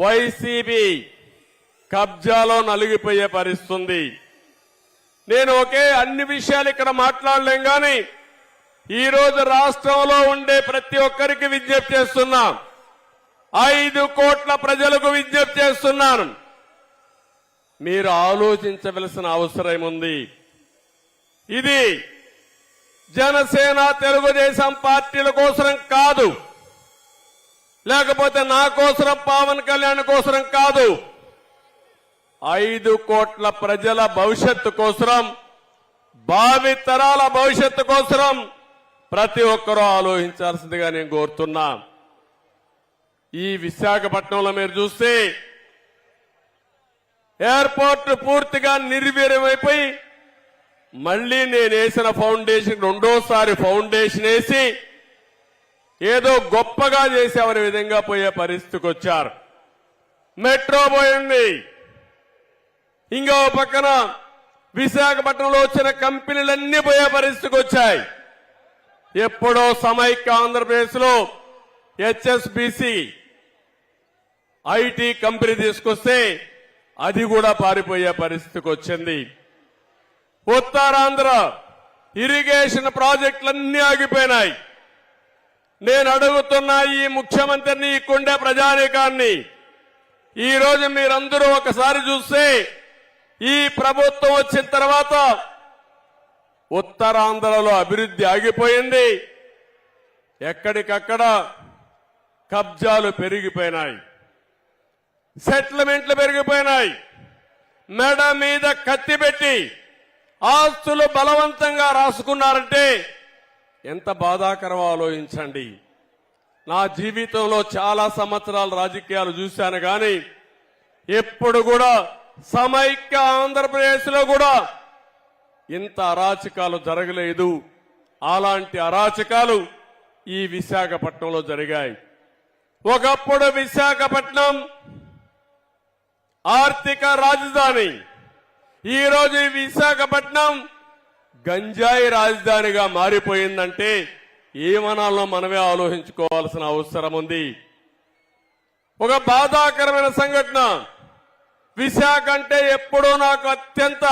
YCP కబ్జాలో నలిగిపోయే పరిస్థితుంది. నేను ఒకే అన్ని విషయాలు ఇక్కడ మాట్లాడలేం కానీ ఈరోజు రాష్ట్రంలో ఉండే ప్రతి ఒక్కరికి విజ్ఞప్తి చేస్తున్నా. ఐదు కోట్ల ప్రజలకు విజ్ఞప్తి చేస్తున్నాను. మీరు ఆలోచించవలసిన అవసరం ఉంది. ఇది జనసేన తెలుగుదేశం పార్టీల కోసం కాదు. లేకపోతే నా కోసరం పవన్ కళ్యాణ్ కోసరం కాదు. ఐదు కోట్ల ప్రజల భవిష్యత్తు కోసరం భావి తరాల భవిష్యత్తు కోసరం ప్రతి ఒక్కరూ ఆలోచించాల్సిందిగా నేను కోరుతున్నా. ఈ విశాఖపట్నంలో మీరు చూస్తే ఎయిర్పోర్ట్ పూర్తిగా నిర్వీర్యమైపోయి మళ్ళీ నేను వేసిన ఫౌండేషన్ రెండోసారి ఫౌండేషన్ వేసి ఏదో గొప్పగా చేసేవారి విధంగా పోయే పరిస్థితికి వచ్చారు. మెట్రో పోయింది. ఇంకో పక్కన విశాఖపట్నంలో వచ్చిన కంపెనీలన్నీ పోయే పరిస్థితికి వచ్చాయి. ఎప్పుడో సమైక్య ఆంధ్రప్రదేశ్లో హెచ్ఎస్బిసి ఐటీ కంపెనీ తీసుకొస్తే అది కూడా పారిపోయే పరిస్థితికి వచ్చింది. ఉత్తరాంధ్ర ఇరిగేషన్ ప్రాజెక్టులన్నీ ఆగిపోయినాయి. నేను అడుగుతున్న ఈ ముఖ్యమంత్రిని ఈ కుండే ప్రజానీకాన్ని ఈ రోజు మీరందరూ ఒకసారి చూస్తే ఈ ప్రభుత్వం వచ్చిన తర్వాత ఉత్తరాంధ్రలో అభివృద్ధి ఆగిపోయింది. ఎక్కడికక్కడ కబ్జాలు పెరిగిపోయినాయి. సెటిల్మెంట్లు పెరిగిపోయినాయి. మెడ మీద కత్తి పెట్టి ఆస్తులు బలవంతంగా రాసుకున్నారంటే ఎంత బాధాకరమో ఆలోచించండి. నా జీవితంలో చాలా సంవత్సరాలు రాజకీయాలు చూశాను కానీ ఎప్పుడు కూడా సమైక్య ఆంధ్రప్రదేశ్లో కూడా ఇంత అరాచకాలు జరగలేదు. అలాంటి అరాచకాలు ఈ విశాఖపట్నంలో జరిగాయి. ఒకప్పుడు విశాఖపట్నం ఆర్థిక రాజధాని ఈరోజు ఈ విశాఖపట్నం గంజాయి రాజధానిగా మారిపోయిందంటే ఏమనాలో మనమే ఆలోచించుకోవాల్సిన అవసరం ఉంది. ఒక బాధాకరమైన సంఘటన. విశాఖ అంటే ఎప్పుడూ నాకు అత్యంత